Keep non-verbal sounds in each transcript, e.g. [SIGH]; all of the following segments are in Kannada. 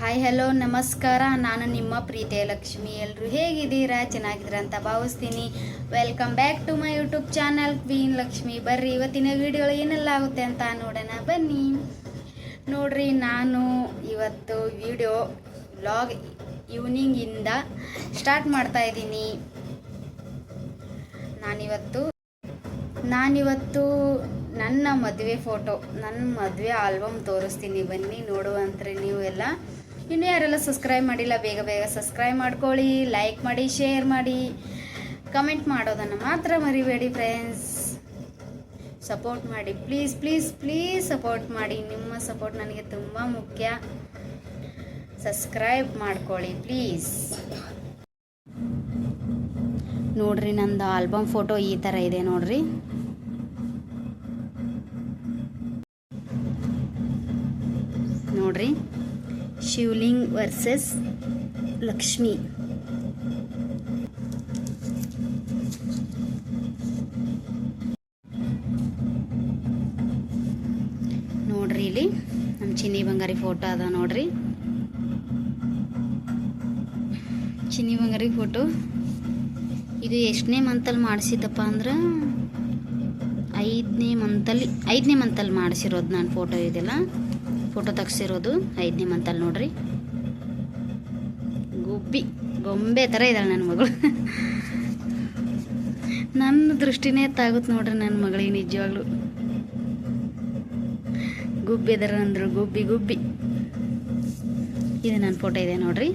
ಹಾಯ್ ಹಲೋ ನಮಸ್ಕಾರ. ನಾನು ನಿಮ್ಮ ಪ್ರೀತಿಯ ಲಕ್ಷ್ಮಿ. ಎಲ್ಲರೂ ಹೇಗಿದ್ದೀರಾ? ಚೆನ್ನಾಗಿದ್ದೀರಾ ಅಂತ ಭಾವಿಸ್ತೀನಿ. Welcome back to my YouTube channel queen Lakshmi ಬರ್ರಿ, ಇವತ್ತಿನ ವಿಡಿಯೋ ಏನೆಲ್ಲ ಆಗುತ್ತೆ ಅಂತ ನೋಡೋಣ. ಬನ್ನಿ. ನೋಡ್ರಿ, ನಾನು ಇವತ್ತು ವಿಡಿಯೋ ವ್ಲಾಗ್ ಈವ್ನಿಂಗಿಂದ ಸ್ಟಾರ್ಟ್ ಮಾಡ್ತಾ ಇದ್ದೀನಿ. ನಾನಿವತ್ತು ನಾನಿವತ್ತು ನನ್ನ ಮದುವೆ ಫೋಟೋ ನನ್ನ ಮದುವೆ ಆಲ್ಬಮ್ ತೋರಿಸ್ತೀನಿ. ಬನ್ನಿ, ನೋಡುವಂತ್ರಿ ನೀವು ಎಲ್ಲ ಇನ್ನು ಯಾರೆಲ್ಲ ಸಬ್ಸ್ಕ್ರೈಬ್ ಮಾಡಿಲ್ಲ, ಬೇಗ ಬೇಗ ಸಬ್ಸ್ಕ್ರೈಬ್ ಮಾಡ್ಕೊಳ್ಳಿ ಲೈಕ್ ಮಾಡಿ ಶೇರ್ ಮಾಡಿ ಕಮೆಂಟ್ ಮಾಡೋದನ್ನು ಮಾತ್ರ ಮರಿಬೇಡಿ ಫ್ರೆಂಡ್ಸ್ ಸಪೋರ್ಟ್ ಮಾಡಿ ಪ್ಲೀಸ್ ಪ್ಲೀಸ್ ಪ್ಲೀಸ್ ಸಪೋರ್ಟ್ ಮಾಡಿ. ನಿಮ್ಮ ಸಪೋರ್ಟ್ ನನಗೆ ತುಂಬ ಮುಖ್ಯ. ಸಬ್ಸ್ಕ್ರೈಬ್ ಮಾಡ್ಕೊಳ್ಳಿ ಪ್ಲೀಸ್ ನೋಡ್ರಿ ನಂದು ಆಲ್ಬಮ್ ಫೋಟೋ ಈ ಥರ ಇದೆ ನೋಡ್ರಿ. ನೋಡ್ರಿ. ಶಿವಲಿಂಗ್ ವರ್ಸಸ್ ಲಕ್ಷ್ಮಿ. ನೋಡ್ರಿ ಇಲ್ಲಿ ನಮ್ಮ ಚಿನ್ನಿ ಬಂಗಾರಿ ಫೋಟೋ ಅದ ನೋಡ್ರಿ. ಚಿನ್ನಿ ಬಂಗಾರಿ ಫೋಟೋ ಇದು ಎಷ್ಟನೇ ಮಂತಲ್ಲಿ ಮಾಡಿಸಿದ್ದಪ್ಪ ಅಂದ್ರೆ, ಐದನೇ ಮಂತಲ್ಲಿ ಐದನೇ ಮಂತಲ್ಲಿ ಮಾಡಿಸಿರೋದು ನಾನು ಫೋಟೋ ಇದೆಲ್ಲ. ಫೋಟೋ ತೆಗ್ಸಿರೋದು. ಐದನೇ ಮಂತಲ್ಲಿ ನೋಡ್ರಿ. ಗುಬ್ಬಿ, ಗೊಂಬೆ ಥರ ಇದ್ದಾಳೆ ನನ್ನ ಮಗಳು. ನನ್ನ ದೃಷ್ಟಿನೇ ತಾಗುತ್ತೆ ನೋಡ್ರಿ ನನ್ನ ಮಗಳಿಗೆ ನಿಜವಾಗ್ಲು. ಗುಬ್ಬಿ ಅದರ ಅಂದ್ರು ಗುಬ್ಬಿ ಗುಬ್ಬಿ. ಇದು ನನ್ನ ಫೋಟೋ ಇದೆ ನೋಡ್ರಿ.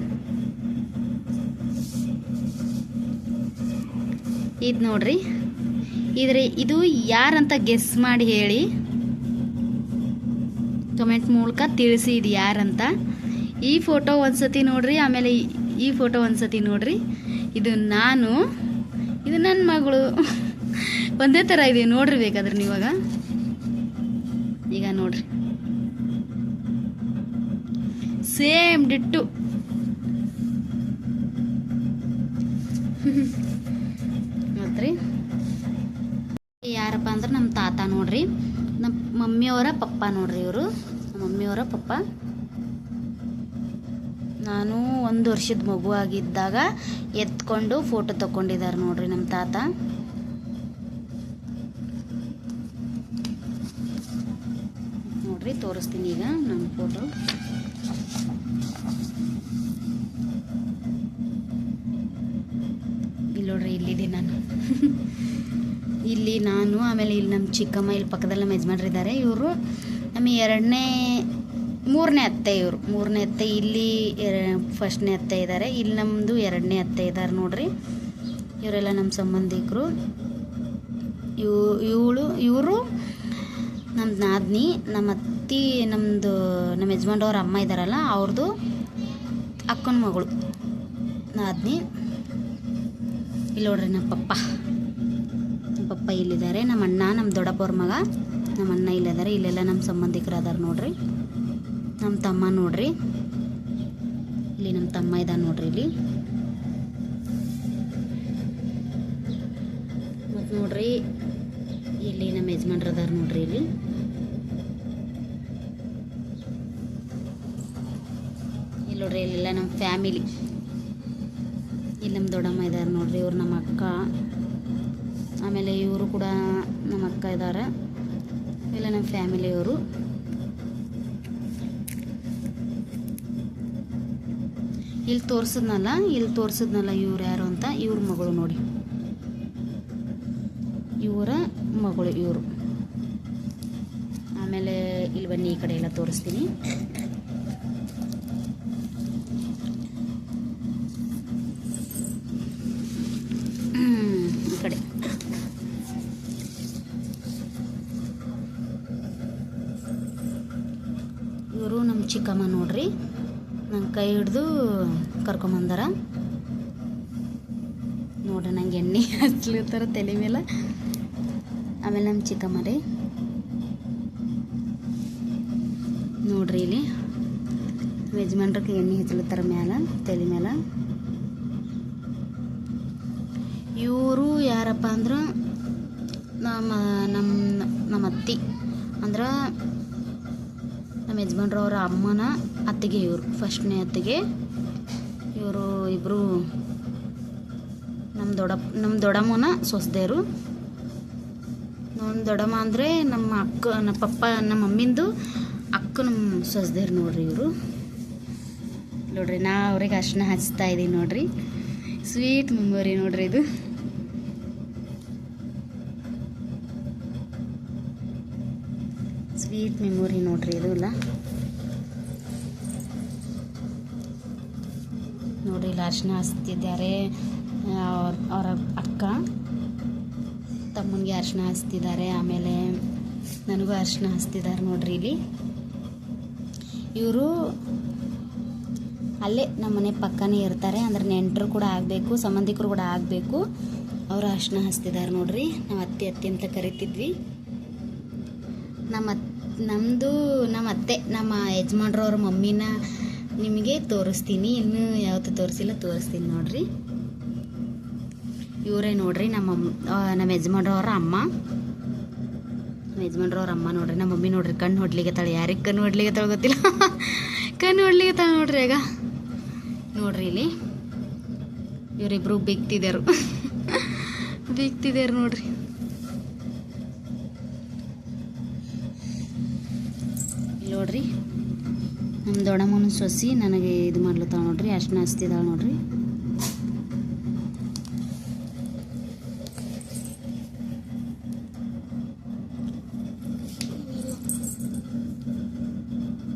ಇದು ನೋಡ್ರಿ. ಇದ್ರೆ ಇದು ಯಾರಂತ ಗೆಸ್ ಮಾಡಿ ಹೇಳಿ. ಕಮೆಂಟ್ ಮೂಲಕ ತಿಳಿಸಿ ಇದು ಯಾರಂತ ಈ ಫೋಟೋ ಒಂದ್ಸತಿ ನೋಡ್ರಿ, ಆಮೇಲೆ ಈ- ಫೋಟೋ ಫೋಟೋ ಒಂದ್ಸತಿ ನೋಡ್ರಿ. ಇದು ನಾನು, ಇದು ನನ್ನ ಮಗಳು. ಒಂದೇ ಥರ ಇದೆ, ನೋಡ್ರಿ ಬೇಕಾದ್ರೆ ನೀವಾಗ. ಈಗ ನೋಡ್ರಿ. Same ditto. ಮತ್ರಿ ಯಾರಪ್ಪ ಅಂದ್ರೆ ನಮ್ಮ ತಾತ ನೋಡ್ರಿ. ಮಮ್ಮಿಯವರ ಪಪ್ಪ ನೋಡ್ರಿ ಇವರು. ಮಮ್ಮಿಯವರ ಪಪ್ಪ. ನಾನು ಒಂದು ವರ್ಷದ ಮಗು ಆಗಿದ್ದಾಗ ಎತ್ಕೊಂಡು ಫೋಟೋ ತಗೊಂಡಿದ್ದಾರೆ ನೋಡ್ರಿ ನಮ್ಮ ತಾತ. ನೋಡ್ರಿ, ತೋರಿಸ್ತೀನಿ ಈಗ ನನ್ನ ಫೋಟೋ ಇಲ್ಲಿ ನೋಡ್ರಿ ಇಲ್ಲಿದ್ದೀನಿ ನಾನು. [LAUGHS] ಇಲ್ಲಿ ನಮ್ಮ ಚಿಕ್ಕಮ್ಮ ಇಲ್ಲಿ ಪಕ್ಕದಲ್ಲಿ ನಮ್ಮ ಯಜಮಾನ್ರಿದ್ದಾರೆ ಇವರು ನಮ್ಮ ಎರಡನೇ, ಮೂರನೇ ಅತ್ತೆ ಇವರು. ಮೂರನೇ ಅತ್ತೆ ಇಲ್ಲಿ ಫಸ್ಟ್ನೇ ಅತ್ತೆ ಇದ್ದಾರೆ. ಇಲ್ಲಿ ನಮ್ಮದು ಎರಡನೇ ಅತ್ತೆ ಇದ್ದಾರೆ ನೋಡ್ರಿ. ಇವರೆಲ್ಲ ನಮ್ಮ ಸಂಬಂಧಿಕರು. ಇವು, ಇವಳು, ಇವರು ನಮ್ಮ ನಾದ್ನಿ, ನಮ್ಮ ಅತ್ತಿ ನಮ್ಮದು ನಮ್ಮ ಯಜಮಾನ್ರವ್ರ ಅಮ್ಮ ಇದ್ದಾರಲ್ಲ ಅವ್ರದ್ದು ಅಕ್ಕನ ಮಗಳು ನಾದ್ನಿ. ಇಲ್ಲಿ ನೋಡ್ರಿ ನಮ್ಮ ಪಪ್ಪ. ಪಪ್ಪ ಇಲ್ಲಿದ್ದಾರೆ. ನಮ್ಮ ಅಣ್ಣ, ನಮ್ಮ ದೊಡ್ಡಪ್ಪವ್ರ ಮಗ. ನಮ್ಮ ಅಣ್ಣ ಇಲ್ಲಿದ್ದಾರೆ. ಇಲ್ಲೆಲ್ಲ ನಮ್ಮ ಸಂಬಂಧಿಕರು ಅದಾರ ನೋಡ್ರಿ. ನಮ್ಮ ತಮ್ಮ ನೋಡ್ರಿ. ಇಲ್ಲಿ ನಮ್ಮ ತಮ್ಮ ಇದ್ದಾನೆ ನೋಡ್ರಿ ಇಲ್ಲಿ. ಮತ್ತು ನೋಡ್ರಿ, ಇಲ್ಲಿ ನಮ್ಮ ಯಜಮಾನ್ರು ಅದಾರ ನೋಡ್ರಿ ಇಲ್ಲಿ. ಇಲ್ಲಿ ನೋಡ್ರಿ, ಇಲ್ಲೆಲ್ಲ ನಮ್ಮ ಫ್ಯಾಮಿಲಿ ಇಲ್ಲಿ ನಮ್ಮ ದೊಡ್ಡಮ್ಮ ಇದ್ದಾರೆ ನೋಡ್ರಿ. ಇವ್ರು ನಮ್ಮ ಅಕ್ಕ. ಆಮೇಲೆ ಇವರು ಕೂಡ ನಮ್ಮ ಅಕ್ಕ ಇದ್ದಾರೆ ಇಲ್ಲ ನಮ್ಮ ಫ್ಯಾಮಿಲಿಯವರು ಇಲ್ಲಿ ತೋರಿಸಿದ್ನಲ್ಲ ಇಲ್ಲಿ ತೋರಿಸಿದ್ನಲ್ಲ ಇವ್ರು ಯಾರು ಅಂತ, ಇವ್ರ ಮಗಳು ನೋಡಿ. ಇವರ ಮಗಳು ಇವರು. ಆಮೇಲೆ ಇಲ್ಲಿ ಬನ್ನಿ, ಈ ಕಡೆ ಎಲ್ಲ ತೋರಿಸ್ತೀನಿ. ಇವರು ನಮ್ಮ ಚಿಕ್ಕಮ್ಮ ನೋಡ್ರಿ. ನಂಗೆ ಕೈ ಹಿಡ್ದು ಕರ್ಕೊಂಬಂದಾರ. ನೋಡ್ರಿ ನಂಗೆ ಎಣ್ಣೆ [LAUGHS] ಹಚ್ಲಿರ್ತಾರ ತಲೆ ಮೇಲೆ. ಆಮೇಲೆ ನಮ್ಮ ಚಿಕ್ಕಮ್ಮ ರೀ. ನೋಡ್ರಿ ಇಲ್ಲಿ. ಯಜಮಾನ್ರಿಗೆ ಎಣ್ಣೆ ಹಚ್ಲಿರ್ತಾರ ಮೇಲೆ ತಲೆ ಮೇಲೆ ಇವರು ಯಾರಪ್ಪ ಅಂದ್ರೆ ನಮ್ಮ ನಮ್ಮ ನಮ್ಮ ಅತ್ತಿ. ಅಂದ್ರೆ ಅವರ ಅಮ್ಮನ ಅತ್ತಿಗೆ ಇವರು. ಫಸ್ಟ್ನೇ ಅತ್ತಿಗೆ ಇವರು ಇಬ್ಬರು ನಮ್ಮ ದೊಡ್ಡಪ್ಪ ನಮ್ಮ ದೊಡ್ಡಮ್ಮನ ಸೊಸೆದೇರು ನಮ್ಮ ದೊಡ್ಡಮ್ಮ ಅಂದರೆ ನಮ್ಮ ಅಕ್ಕ, ನಮ್ಮ ಪಪ್ಪ, ನಮ್ಮ ಮಮ್ಮಿಂದು ಅಕ್ಕ ನಮ್ಮ ಸೊಸೆದೇರು ನೋಡ್ರಿ ಇವರು. ನೋಡ್ರಿ, ನಾ ಅವ್ರಿಗೆ ಅರ್ಶಿನ ಹಚ್ತಾ ಇದ್ದೀನಿ ನೋಡ್ರಿ. ಸ್ವೀಟ್ ಮೆಮೊರಿ ನೋಡ್ರಿ ಇದು. ಸ್ವೀಟ್ ಮೆಮೊರಿ ನೋಡ್ರಿ ಇದು ಇಲ್ಲ ನೋಡ್ರಿ ಇಲ್ಲಿ ಅರ್ಶಿನ ಹಚ್ತಿದ್ದಾರೆ ಅವ್ರ, ಅವರ ಅಕ್ಕ ತಮ್ಮನಿಗೆ ಅರ್ಶಿನ ಹಚ್ತಿದ್ದಾರೆ ಆಮೇಲೆ ನನಗೂ ಅರ್ಶಿನ ಹಚ್ತಿದ್ದಾರೆ ನೋಡ್ರಿ ಇಲ್ಲಿ. ಇವರು ಅಲ್ಲೇ ನಮ್ಮ ಮನೆ ಪಕ್ಕನೇ ಇರ್ತಾರೆ. ಅಂದ್ರೆ ನೆಂಟರು ಕೂಡ ಆಗಬೇಕು, ಸಂಬಂಧಿಕರು ಕೂಡ ಆಗಬೇಕು. ಅವರು ಅರ್ಶಿನ ಹಚ್ತಿದ್ದಾರೆ ನೋಡ್ರಿ. ನಾವು ಅತ್ತೆ ಅತ್ತೆ ಅಂತ ಕರಿತಿದ್ವಿ. ನಮ್ಮ ನಮ್ಮದು ನಮ್ಮ ಅತ್ತೆ, ನಮ್ಮ ಯಜಮಾನ್ರವ್ರ ಮಮ್ಮಿನ ನಿಮಗೆ ತೋರಿಸ್ತೀನಿ. ಇನ್ನೂ ಯಾವತ್ತು ತೋರಿಸಿಲ್ಲ, ತೋರಿಸ್ತೀನಿ ನೋಡ್ರಿ. ಇವರೇ ನೋಡ್ರಿ ನಮ್ಮ ನಮ್ಮ ಯಜಮಾನ್ರವ್ರ ಅಮ್ಮ. ನಮ್ಮ ಯಜಮಾನ್ರವ್ರ ಅಮ್ಮ ನೋಡ್ರಿ, ನಮ್ಮ ಮಮ್ಮಿ ನೋಡ್ರಿ. ಕಣ್ಣು ಹೊಡ್ಲಿಕ್ಕೆ ತಾಳೆ ಯಾರಿಗೆ ಕಣ್ಣು ಹೊಡ್ಲಿಕ್ಕೆ ತಾಳೆ ಗೊತ್ತಿಲ್ಲ. [LAUGHS] ಕಣ್ಣು ಹೊಡ್ಲಿಕ್ಕೆ ತಾಳೆ ನೋಡ್ರಿ ಈಗ. ನೋಡ್ರಿ ಇಲ್ಲಿ. ಇವರಿಬ್ರು ಬಿಗ್ತಿದ್ದರು [LAUGHS] ಬಿಗ್ತಿದ್ದಾರೆ ನೋಡ್ರಿ. ನೋಡ್ರಿ. ದೊಡ್ಡಮ್ಮನ ಸೊಸಿ ನನಗೆ ಇದು ಮಾಡ್ಲತ್ತಾಳ ನೋಡ್ರಿ ಅರ್ಶಿನ ಹಚ್ತಿದ್ದಾಳ ನೋಡ್ರಿ.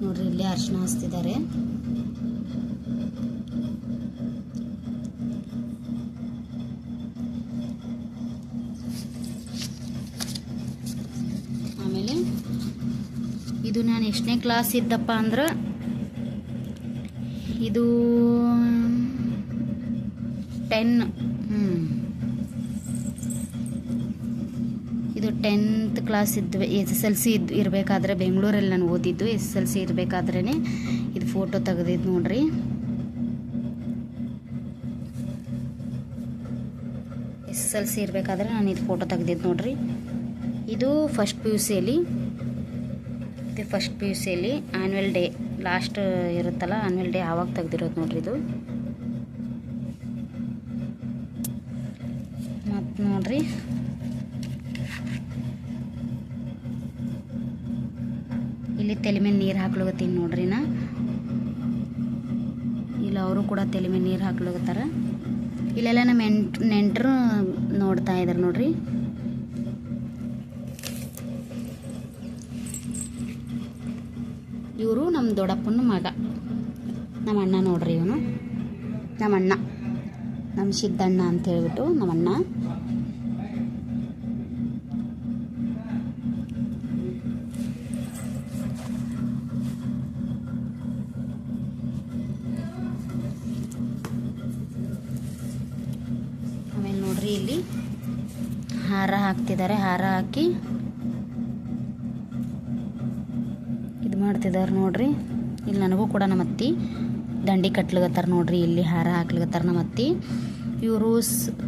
ನೋಡ್ರಿ, ಇಲ್ಲಿ ಅರ್ಶಿನ ಹಚ್ತಿದ್ದಾರೆ ಆಮೇಲೆ ಇದು ನಾನು ಎಷ್ಟನೇ ಕ್ಲಾಸ್ ಇದ್ದಪ್ಪ ಅಂದ್ರೆ ಇದು ಟೆನ್ ಹ್ಞೂ ಇದು ಟೆಂತ್ ಕ್ಲಾಸ್ ಇದ್ದು ಎಸ್ ಎಸ್ ಎಲ್ ಸಿ ಇದ್ ಇರಬೇಕಾದ್ರೆ ಬೆಂಗಳೂರಲ್ಲಿ ನಾನು ಓದಿದ್ದು, ಎಸ್ ಎಸ್ ಎಲ್ ಸಿ ಇರಬೇಕಾದ್ರೇ ಇದು ಫೋಟೋ ತೆಗೆದಿದ್ದು ನೋಡ್ರಿ. ಎಸ್ ಎಸ್ ಎಲ್ ಸಿ ಇರಬೇಕಾದ್ರೆ ನಾನು ಇದು ಫೋಟೋ ತೆಗೆದಿದ್ದು ನೋಡ್ರಿ. ಇದು ಫಸ್ಟ್ ಪಿ ಯು ಸಿಯಲ್ಲಿ ಇದು ಫಸ್ಟ್ ಪಿ ಯು ಸಿಯಲ್ಲಿ ಆ್ಯನ್ಯಲ್ ಡೇ ಲಾಸ್ಟ್ ಇರುತ್ತಲ್ಲ ಆನ್ವಲ್ ಡೇ ಆವಾಗ ತೆಗ್ದಿರೋದು ನೋಡ್ರಿ ಇದು. ಮತ್ತು ನೋಡ್ರಿ. ಇಲ್ಲಿ ತಲೆ ಮೇಲೆ ನೀರು ಹಾಕ್ಲಗತ್ತೀನಿ ನೋಡ್ರಿ ನಾ ಇಲ್ಲಿ ಅವರು ಕೂಡ ತಲೆ ಮೇಲೆ ನೀರು ಹಾಕ್ಲಗತ್ತಾರ. ಇವರು ನಮ್ಮ ದೊಡ್ಡಪ್ಪನ ಮಗ. ನಮ್ಮ ಅಣ್ಣ ನೋಡ್ರಿ ಇವನು. ನಮ್ಮ ಅಣ್ಣ. ನಮ್ಮ ಸಿದ್ದಣ್ಣ ಅಂತ ಹೇಳ್ಬಿಟ್ಟು ನಮ್ಮ ಅಣ್ಣ. ಆಮೇಲೆ ನೋಡ್ರಿ ಇಲ್ಲಿ? ಹಾರ ಹಾಕ್ತಿದ್ದಾರೆ. ಹಾರ ಹಾಕಿ ಇದು ಮಾಡ್ತಿದ್ದಾರೆ ನೋಡ್ರಿ. ಇಲ್ಲಿ ನನಗೂ ಕೂಡ ನಮ್ಮ ಅತ್ತಿ ದಂಡಿ ಕಟ್ಲಿಗತ್ತಾರ ನೋಡ್ರಿ. ಇಲ್ಲಿ ಹಾರ ಹಾಕ್ಲಿಗತ್ತಾರ ನಮ್ಮ ಅತ್ತಿ. ಇವರು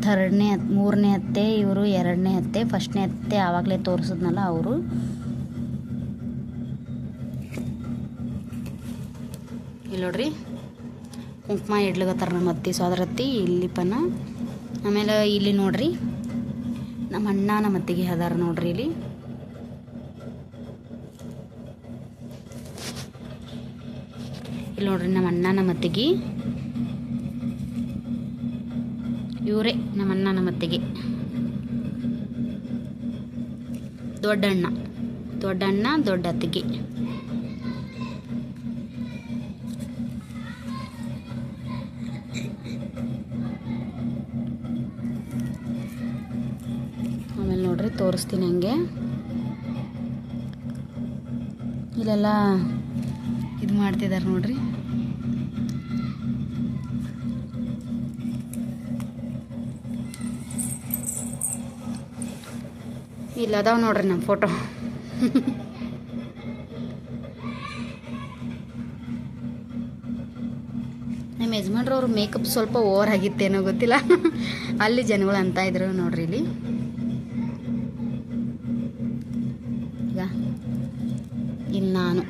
ಥರ್ಡ್ನೇ ಮೂರನೇ ಅತ್ತೆ ಇವರು ಎರಡನೇ ಅತ್ತೆ ಫಸ್ಟ್ನೇ ಅತ್ತೆ ಆವಾಗಲೇ ತೋರಿಸಿದ್ನಲ್ಲ ಅವರು. ಇಲ್ಲಿ ನೋಡ್ರಿ. ಕುಂಕುಮ ಇಡ್ಲಿಗತ್ತಾರ ನಮ್ಮ ಅತ್ತಿ ಸೋದರತ್ತಿ, ಇಲ್ಲಿ ಪನ. ಆಮೇಲೆ ಇಲ್ಲಿ ನೋಡ್ರಿ. ನಮ್ಮ ಅಣ್ಣ ನಮ್ಮ ಅತ್ತಿಗೆ ಅದಾರ ನೋಡ್ರಿ ಇಲ್ಲಿ. ಇಲ್ಲಿ ನೋಡ್ರಿ, ನಮ್ಮ ಅಣ್ಣ, ನಮ್ಮ ಅತ್ತಿಗೆ. ಇವರೇ, ನಮ್ಮ ಅಣ್ಣ, ನಮ್ಮ ದೊಡ್ಡಣ್ಣ ದೊಡ್ಡಣ್ಣ ದೊಡ್ಡ ಅತ್ತಿಗೆ. ಆಮೇಲೆ ನೋಡ್ರಿ, ತೋರಿಸ್ತೀನಿ ಹಂಗೆ. ಇಲ್ಲೆಲ್ಲ ಇದು ಮಾಡ್ತಿದ್ದಾರೆ ನೋಡ್ರಿ. ಇಲ್ಲ ಅದಾವ ನೋಡ್ರಿ ನಮ್ಮ ಫೋಟೋ ನಮ್ಮ ಯಜಮಾನ್ರವ್ರ ಮೇಕಪ್ ಸ್ವಲ್ಪ ಓವರ್ ಆಗಿತ್ತೇನೋ ಗೊತ್ತಿಲ್ಲ. ಅಲ್ಲಿ ಜನಗಳು ಅಂತ ಇದ್ರು ನೋಡ್ರಿ ಇಲ್ಲಿ. ಈಗ ಇಲ್ಲಿ ನಾನು.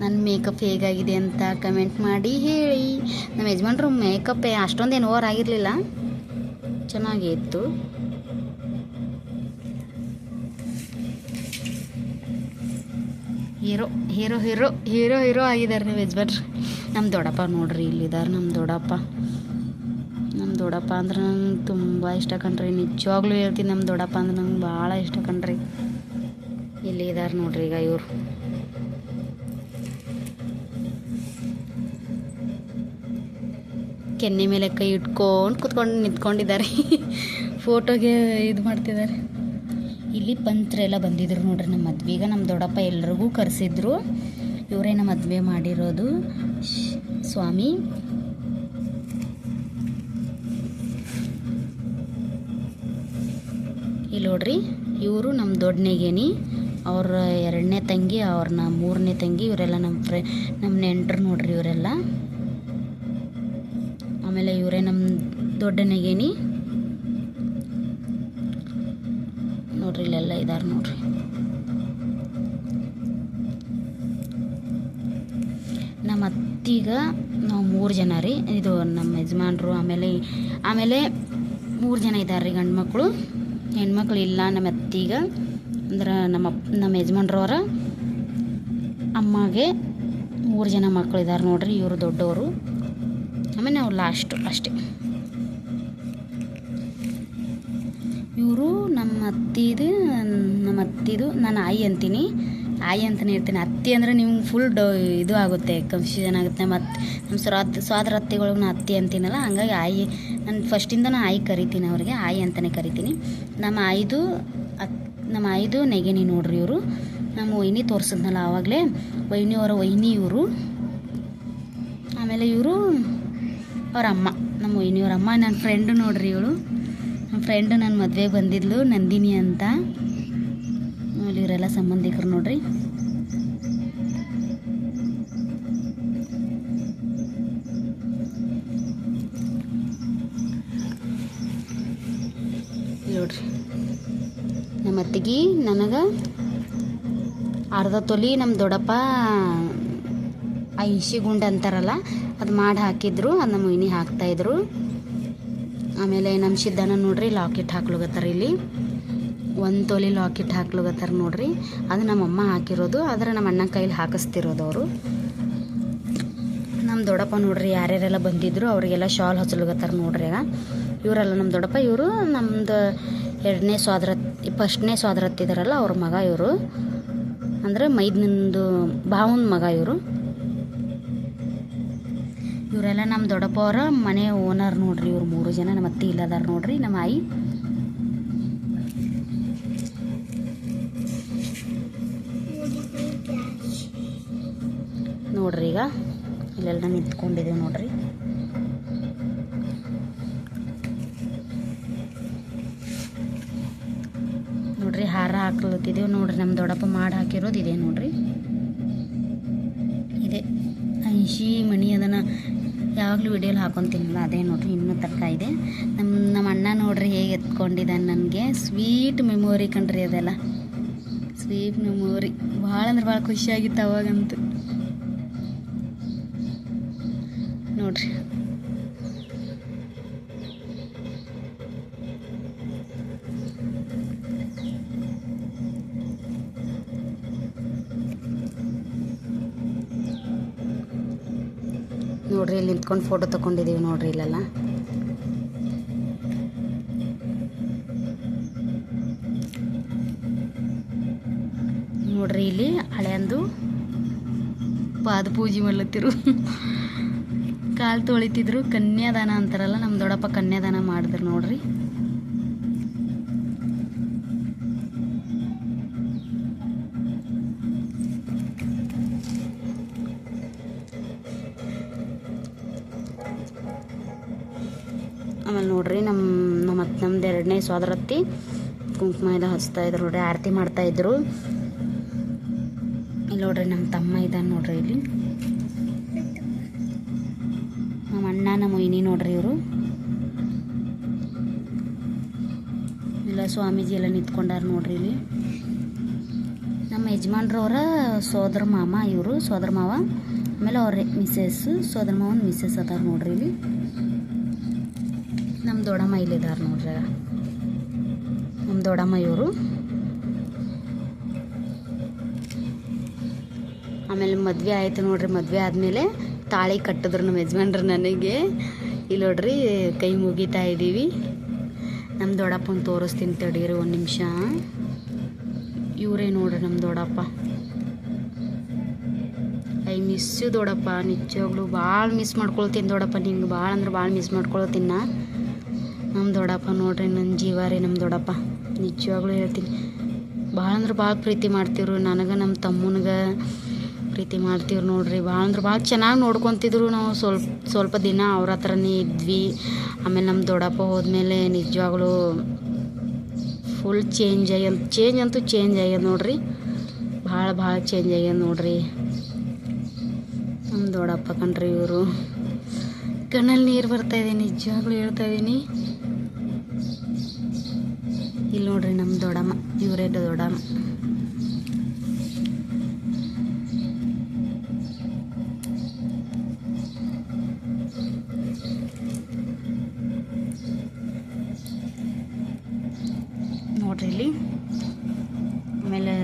ನನ್ನ ಮೇಕಪ್ ಹೇಗಾಗಿದೆ ಅಂತ ಕಮೆಂಟ್ ಮಾಡಿ ಹೇಳಿ. ನಮ್ಮ ಯಜಮಾನ್ರು ಮೇಕಪ್ ಅಷ್ಟೊಂದೇನು ಓವರ್ ಆಗಿರಲಿಲ್ಲ. ಚೆನ್ನಾಗೇ ಇತ್ತು. ಹೀರೋ ಹೀರೋ ಹೀರೋ ಹೀರೋ ಆಗಿದ್ದಾರೆ ನೀವು ಯಜಮಾನ್ರಿ. ನಮ್ಮ ದೊಡ್ಡಪ್ಪ ನೋಡ್ರಿ ಇಲ್ಲಿದ್ದಾರೆ ನಮ್ಮ ದೊಡ್ಡಪ್ಪ. ನಮ್ಮ ದೊಡ್ಡಪ್ಪ ಅಂದ್ರೆ ನಂಗೆ ತುಂಬ ಇಷ್ಟ ಕಣ್ರಿ. ನಿಜವಾಗ್ಲೂ ಹೇಳ್ತೀನಿ ನಮ್ಮ ದೊಡ್ಡಪ್ಪ ಅಂದ್ರೆ ನಂಗೆ ಭಾಳ ಇಷ್ಟ ಕಣ್ರಿ. ಇಲ್ಲಿ ಇದ್ದಾರೆ ನೋಡ್ರಿ ಈಗ ಇವರು. ಕೆನ್ನೆ ಮೇಲೆ ಕೈ ಇಟ್ಕೊಂಡು ಕುತ್ಕೊಂಡು ನಿಂತ್ಕೊಂಡಿದ್ದಾರೆ. [LAUGHS] ಫೋಟೋಗೆ ಇದು ಮಾಡ್ತಿದ್ದಾರೆ. ಇಲ್ಲಿ ಪಂತ್ರೆಲ್ಲ ಬಂದಿದ್ರು ನೋಡ್ರಿ ನಮ್ಮ ಮದ್ವೆಗೆ ನಮ್ಮ ದೊಡ್ಡಪ್ಪ ಎಲ್ರಿಗೂ ಕರೆಸಿದ್ರು. ಇವರೇ ನಮ್ಮ ಮದುವೆ ಮಾಡಿರೋದು. ಸ್ವಾಮಿ. ಇಲ್ಲಿ ನೋಡ್ರಿ, ಇವರು ನಮ್ಮ ದೊಡ್ಡ ನೆಗೆನಿ ಅವ್ರ ಎರಡನೇ ತಂಗಿ, ಅವ್ರನ್ನ ಮೂರನೇ ತಂಗಿ, ಇವರೆಲ್ಲ ನಮ್ಮ ಫ್ರೆ, ನಮ್ಮ ನೆಂಟರು ನೋಡ್ರಿ ಇವರೆಲ್ಲ. ಆಮೇಲೆ ಇವರೇ ನಮ್ಮ ದೊಡ್ಡ ನೆಗೆನಿ ನೋಡ್ರಿ. ನಮ್ಮ ಅತ್ತಿಗ ನಾವು ಮೂರು ಜನ ರೀ. ಇದು ನಮ್ಮ ಯಜಮಾನ್ರು, ಆಮೇಲೆ ಆಮೇಲೆ ಮೂರು ಜನ ಇದ್ದಾರೆ ರೀ ಗಂಡು ಮಕ್ಕಳು ಹೆಣ್ಮಕ್ಳು ಇಲ್ಲ ನಮ್ಮ ಅತ್ತಿಗ. ಅಂದ್ರೆ ನಮ್ಮ ನಮ್ಮ ಯಜಮಾನ್ರವರ ಅಮ್ಮಗೆ ಮೂರು ಜನ ಮಕ್ಕಳು ಇದ್ದಾರೆ ನೋಡ್ರಿ ಇವರು ದೊಡ್ಡವರು ಆಮೇಲೆ ನಾವು ಲಾಸ್ಟು ಅಷ್ಟೇ. ಇವರು ನಮ್ಮ ಅತ್ತಿದು ನಮ್ಮ ಅತ್ತಿದು ನಾನು ಆಯಿ ಅಂತೀನಿ. ಆಯಿ ಅಂತಲೇ ಇರ್ತೀನಿ. ಅತ್ತಿ ಅಂದರೆ ನಿಮ್ಗೆ ಫುಲ್ ಡೋ ಇದು ಆಗುತ್ತೆ ಕನ್ಫ್ಯೂಷನ್ ಆಗುತ್ತೆ. ಮತ್ತು ನಮ್ಮ ಸ್ವಾದ ಸ್ವಾದ್ರ ಅತ್ತಿಗಳಿಗೆ ನಾನು ಅತ್ತಿ ಅಂತೀನಲ್ಲ, ಹಂಗಾಗಿ ಆಯಿ, ನಾನು ಫಸ್ಟಿಂದ ನಾನು ಆಯಿ ಕರಿತೀನಿ ಅವ್ರಿಗೆ, ಆಯಿ ಅಂತಲೇ ಕರಿತೀನಿ. ನಮ್ಮ ಆಯ್ದು ಅತ್, ನಮ್ಮ ಆಯ್ದು ನೆಗೆನಿ ನೋಡ್ರಿ ಇವರು. ನಮ್ಮ ವೈನಿ ತೋರಿಸಿದ್ನಲ್ಲ ಆವಾಗಲೇ ವೈನಿಯವರ ವೈನಿ ಇವರು. ಆಮೇಲೆ ಇವರು ಅವ್ರ ಅಮ್ಮ, ನಮ್ಮ ವೈನಿಯವ್ರ ಅಮ್ಮ, ನನ್ನ ಫ್ರೆಂಡು ನೋಡ್ರಿ ಇವಳು. ನಮ್ಮ ಫ್ರೆಂಡು ನನ್ನ ಮದುವೆಗೆ ಬಂದಿದ್ಲು, ನಂದಿನಿ ಅಂತ. ಆಮೇಲೆ ಇವರೆಲ್ಲ ಸಂಬಂಧಿಕರು ನೋಡ್ರಿ. ನೋಡ್ರಿ. ನಮ್ಮ ಅತ್ತಿಗೆ ನನಗೆ ಅರ್ಧ ತೊಲಿ ನಮ್ಮ ದೊಡ್ಡಪ್ಪ ಐಶಿ ಗುಂಡ ಅಂತಾರಲ್ಲ, ಅದು ಮಾಡಿ ಹಾಕಿದ್ರು ಅದು ನಮ್ಮ ಇನಿ ಹಾಕ್ತಾಯಿದ್ರು ಆಮೇಲೆ ನಮ್ಮ ಸಿದ್ಧನ ನೋಡ್ರಿ ಲಾಕೆಟ್ ಹಾಕ್ಲುಗತ್ತಾರ ಇಲ್ಲಿ. ಒಂದು ತೊಲಿ ಲಾಕೆಟ್ ಹಾಕ್ಲುಗತ್ತಾರ ನೋಡ್ರಿ. ಅದು ನಮ್ಮಮ್ಮ ಹಾಕಿರೋದು, ಆದರೆ ನಮ್ಮ ಅಣ್ಣ ಕೈಲಿ ಹಾಕಿಸ್ತಿರೋದು ಅವರು. ನಮ್ಮ ದೊಡ್ಡಪ್ಪ ನೋಡ್ರಿ, ಯಾರ್ಯಾರೆಲ್ಲ ಬಂದಿದ್ರು ಅವರಿಗೆಲ್ಲ ಶಾಲ್ ಹಚ್ಚಲುಗತ್ತಾರ ನೋಡ್ರಿ ಈಗ. ಇವರೆಲ್ಲ ನಮ್ಮ ದೊಡ್ಡಪ್ಪ, ಇವರು ನಮ್ಮದು ಎರಡನೇ ಸ್ವಾದ್ರ ಫಸ್ಟ್ನೇ ಸ್ವಾದ್ರತ್ತಿದಾರಲ್ಲ ಅವ್ರ ಮಗ ಇವರು. ಅಂದರೆ ಮೈದಿನಂದು, ಭಾವನ ಮಗ ಇವರು. ಇವರೆಲ್ಲ ನಮ್ಮ ದೊಡ್ಡಪ್ಪ ಅವರ ಮನೆ ಓನರ್ ನೋಡ್ರಿ ಇವ್ರು ಮೂರು ಜನ ನಮ್ಮ ಅತ್ತಿ ಇಲ್ಲದಾರ ನೋಡ್ರಿ ನಮ್ಮ ಆಯಿ. ನೋಡ್ರಿ ಈಗ ಇಲ್ಲೆಲ್ಲ ನಿಂತ್ಕೊಂಡಿದ್ದೀವಿ ನೋಡ್ರಿ. ನೋಡ್ರಿ ಹಾರ ಹಾಕ್ಲತ್ತಿದ್ದೇವೆ ನೋಡ್ರಿ ನಮ್ಮ ದೊಡ್ಡಪ್ಪ ಮಾಡಿ ಹಾಕಿರೋದು ಇದೆ ನೋಡ್ರಿ. ಇದೆ. ಐಶಿ ಮಣಿ ಅದನ್ನು ಯಾವಾಗಲೂ ವಿಡಿಯೋಲಿ ಹಾಕೊತೀನಲ್ಲ, ಅದೇ ನೋಡ್ರಿ, ಇನ್ನೂ ತರ್ಕ ಇದೆ. ನಮ್ಮ ನಮ್ಮ ಅಣ್ಣ ನೋಡ್ರಿ ಹೇಗೆ ಎತ್ಕೊಂಡಿದ್ದಾನೆ ನನಗೆ. ಸ್ವೀಟ್ ಮೆಮೊರಿ ಕಣ್ರಿ ಅದೆಲ್ಲ. Sweet memory. ಭಾಳ ಅಂದ್ರೆ ಭಾಳ ಖುಷಿಯಾಗಿತ್ತು ಅವಾಗಂತೂ. ನೋಡ್ರಿ. ನಿಂತ್ಕೊಂಡು ಫೋಟೋ ತಗೊಂಡಿದ್ದೀವಿ ನೋಡ್ರಿ ಇಲ್ಲೆಲ್ಲ. ನೋಡ್ರಿ ಇಲ್ಲಿ ಹಳೆಯಂದು ಪಾದ ಪೂಜೆ ಮಾಡ್ಲತ್ತಿರು. ಕಾಲು ತೊಳಿತಿದ್ರು, ಕನ್ಯಾದಾನ ಅಂತಾರಲ್ಲ, ನಮ್ಮ ದೊಡ್ಡಪ್ಪ ಕನ್ಯಾದಾನ ಮಾಡಿದ್ರು ನೋಡ್ರಿ. ಸೋದರತ್ತಿ ಕುಂಕುಮ ಎಲ್ಲ ಹಚ್ತಾ ಇದ್ರು ನೋಡ್ರಿ, ಆರತಿ ಮಾಡ್ತಾ ಇದ್ರು. ಇಲ್ಲಿ ನೋಡ್ರಿ ನಮ್ಮ ತಮ್ಮ ಇದ್ದಾನೆ ನೋಡ್ರಿ ಇಲ್ಲಿ. ನಮ್ಮ ಅಣ್ಣ ನಮ್ಮ ಮೊಯ್ನಿ ನೋಡ್ರಿ ಇವರು. ಇಲ್ಲ, ಸ್ವಾಮೀಜಿ ಎಲ್ಲ ನಿಂತ್ಕೊಂಡಾರ ನೋಡ್ರಿ ಇಲ್ಲಿ. ನಮ್ಮ ಯಜಮಾನ್ರವರ ಸೋದರ ಮಾಮ ಇವರು, ಸೋದರ ಮಾವ. ಆಮೇಲೆ ಅವ್ರ ಮಿಸ್ಸಸ್ ಸೋದರ ಮಾವನ ಮಿಸ್ಸಸ್ ಅದಾರ ನೋಡ್ರಿ ಇಲ್ಲಿ. ನಮ್ಮ ದೊಡ್ಡಮ್ಮ ಇಲ್ಲಿದ್ದಾರೆ ನೋಡ್ರಿ ನಮ್ಮ ದೊಡ್ಡಮ್ಮ ಇವರು ಆಮೇಲೆ ಮದುವೆ ಆಯಿತು ನೋಡ್ರಿ, ಮದುವೆ ಆದಮೇಲೆ ತಾಳಿ ಕಟ್ಟಿದ್ರು ನಮ್ಮ ಯಜಮಾನ್ರು ನನಗೆ. ಇಲ್ಲಿ ನೋಡ್ರಿ ಕೈ ಮುಗಿತಾ ಇದ್ದೀವಿ. ನಮ್ಮ ದೊಡ್ಡಪ್ಪನ ತೋರಿಸ್ತೀನಿ ತಡೀರಿ ಒಂದು ನಿಮಿಷ. ಇವರೇ ನೋಡ್ರಿ ನಮ್ಮ ದೊಡ್ಡಪ್ಪ. ಐ ಮಿಸ್ಸು ದೊಡ್ಡಪ್ಪ, ನಿಜವಾಗ್ಲೂ ಭಾಳ ಮಿಸ್ ಮಾಡ್ಕೊಳ್ತೀನಿ ದೊಡ್ಡಪ್ಪ, ನಿಂಗೆ ಭಾಳ ಅಂದ್ರೆ ಭಾಳ ಮಿಸ್ ಮಾಡ್ಕೊಳ್ತೀನಿ ನಾ. ನಮ್ಮ ದೊಡ್ಡಪ್ಪ ನೋಡ್ರಿ ನನ್ನ ಜೀವ ರೀ ನಮ್ಮ ದೊಡ್ಡಪ್ಪ. ನಿಜವಾಗ್ಲೂ ಹೇಳ್ತೀನಿ. ಭಾಳ ಅಂದ್ರೆ ಭಾಳ ಪ್ರೀತಿ ಮಾಡ್ತೀವ್ರು. ನನಗೆ ನಮ್ಮ ತಮ್ಮನಿಗೆ ಪ್ರೀತಿ ಮಾಡ್ತೀವ್ರು ನೋಡ್ರಿ. ಭಾಳ ಅಂದ್ರೆ ಭಾಳ ಚೆನ್ನಾಗಿ ನೋಡ್ಕೊತಿದ್ರು ನಾವು ಸ್ವಲ್ಪ ಸ್ವಲ್ಪ ದಿನ ಅವ್ರ ಹತ್ರನೇ ಇದ್ವಿ. ಆಮೇಲೆ ನಮ್ಮ ದೊಡ್ಡಪ್ಪ ಹೋದ್ಮೇಲೆ ನಿಜವಾಗ್ಲೂ ಫುಲ್ ಚೇಂಜ್ ಆಗ್ಯದ ಚೇಂಜ್ ಅಂತೂ ಚೇಂಜ್ ಆಗ್ಯದ ನೋಡ್ರಿ. ಭಾಳ ಭಾಳ ಚೇಂಜ್ ಆಗ್ಯದ ನೋಡ್ರಿ. ನಮ್ಮ ದೊಡ್ಡಪ್ಪ ಕಣ್ರಿ ಇವರು. ಕಣ್ಣಲ್ಲಿ ನೀರು ಬರ್ತಾ ಇದೆ, ನಿಜವಾಗ್ಲೂ ಹೇಳ್ತಾ ಇದ್ದೀನಿ ಇಲ್ಲಿ ನೋಡ್ರಿ ನಮ್ಮ ದೊಡ್ಡಮ್ಮ ಇವರೇ ದೊಡ್ಡಮ್ಮ. ನೋಡ್ರಿ ಇಲ್ಲಿ. ಆಮೇಲೆ